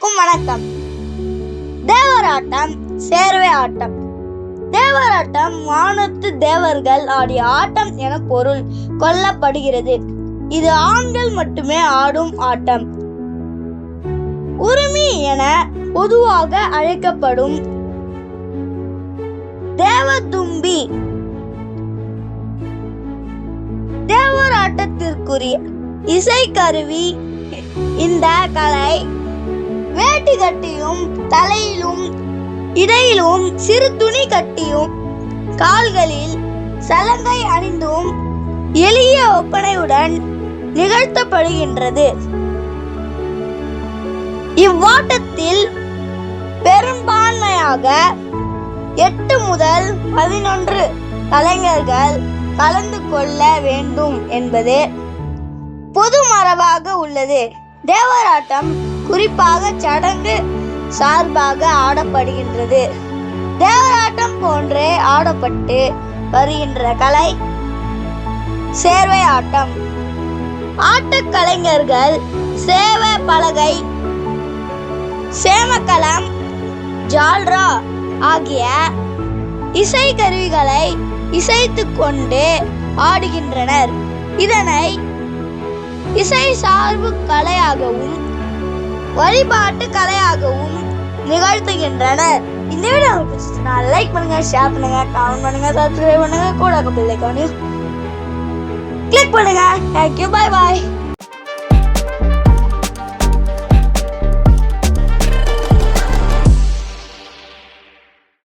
வணக்கம். தேவராட்டம் சேர்வை ஆட்டம். தேவராட்டம் வானத்து தேவர்கள் ஆடிய ஆட்டம் என பொருள் கொள்ளப்படுகிறது. இது ஆண்கள் மட்டுமே ஆடும் ஆட்டம். உரிமை என பொதுவாக அழைக்கப்படும் தேவதும்பி. தேவராட்டத்திற்குரிய இசைக்கருவி இந்த கலை வேட்டி கட்டியும் தலையிலும் இடையிலும் சிறு துணி கட்டியும் கால்களில் சலங்கை அணிந்தும் எளிய ஒப்பனையுடன் நிகழ்த்தப்படுகின்றது. இவ்வாட்டத்தில் பெரும்பான்மையாக எட்டு முதல் பதினொன்று கலைஞர்கள் கலந்து கொள்ள வேண்டும் என்பது பொது மரபாக உள்ளது. தேவராட்டம் குறிப்பாக சடங்கு சார்பாக ஆடப்படுகின்றது. தேவராட்டம் போன்றே ஆடப்பட்டு வருகின்ற கலை சேர்வை ஆட்டம். ஆட்டக் கலைஞர்கள் சேவ பலகை சேமக்கலம் ஜால்ரா ஆகிய இசை கருவிகளை இசைத்து கொண்டு ஆடுகின்றனர். இதனை இசை சார்பு கலையாகவும் வழிபாட்டு கலையாகவும் நிகழ்த்துகின்றனர் இந்த வீடியோ உங்களுக்கு பிடிச்சிருந்தா லைக் பண்ணுங்க ஷேர் பண்ணுங்க கமெண்ட் பண்ணுங்க சப்ஸ்கிரைப் பண்ணுங்க. கூட பில்லை கிளிக் பண்ணுங்க. தேங்க்யூ பாய் பாய்